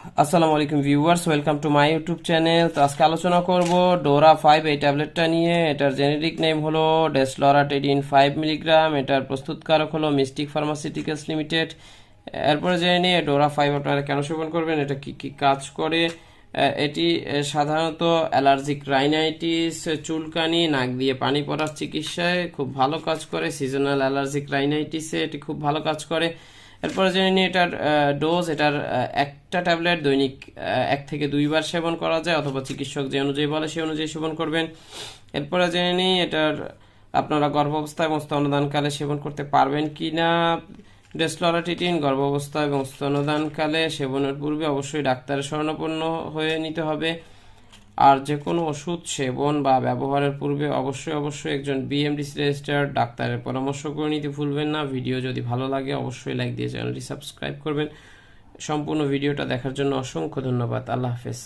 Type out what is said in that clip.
আসসালামু আলাইকুম viewers, welcome to my YouTube channel. তো আজকে আলোচনা করব ডোরা ফাইভ এই ট্যাবলেটটা নিয়ে। এটার জেনেরিক নেম হলো ডেসলরাটেডিন ফাইভ মিলিগ্রাম। এটার প্রস্তুতকারক হলো মিস্টিক ফার্মাসিউটিক্যালস লিমিটেড। এরপরে জেনে নিয়ে ডোরা ফাইভ আপনারা কেন সেবন করবেন? এটা কি কি কাজ করে? এটি সাধারণত অ্যালার্জিক রাইনাইটিস, চুলকানি, নাক দিয়ে পানি পড়ার চিকিৎসায় খুব ভালো কাজ করে। সিজনাল অ্যালার্জিক রাইনাইটিসে এটি খুব ভালো কাজ করে। এরপরে জেনে নিই এটার ডোজ এটার একটা ট্যাবলেট দৈনিক এক থেকে দুইবার সেবন করা যায়, অথবা চিকিৎসক যে অনুযায়ী বলে সেই অনুযায়ী সেবন করবেন। এরপরে জেনে নিই এটার, আপনারা গর্ভাবস্থা এবং স্তনদানকালে সেবন করতে পারবেন কি না ডেসলোরাটিটিন গর্ভাবস্থা এবং স্তনদানকালে সেবনের পূর্বে অবশ্যই ডাক্তারের শরণাপন্ন হয়ে নিতে হবে। আর যে কোনো ওষুধ সেবন বা ব্যবহারের পূর্বে অবশ্যই অবশ্যই একজন বিএমডিসি রেজিস্টার ডাক্তারের পরামর্শ করে নিতে ভুলবেন না। ভিডিও যদি ভালো লাগে অবশ্যই লাইক দিয়ে চ্যানেলটি সাবস্ক্রাইব করবেন। সম্পূর্ণ ভিডিওটা দেখার জন্য অসংখ্য ধন্যবাদ। আল্লাহ হাফেজ।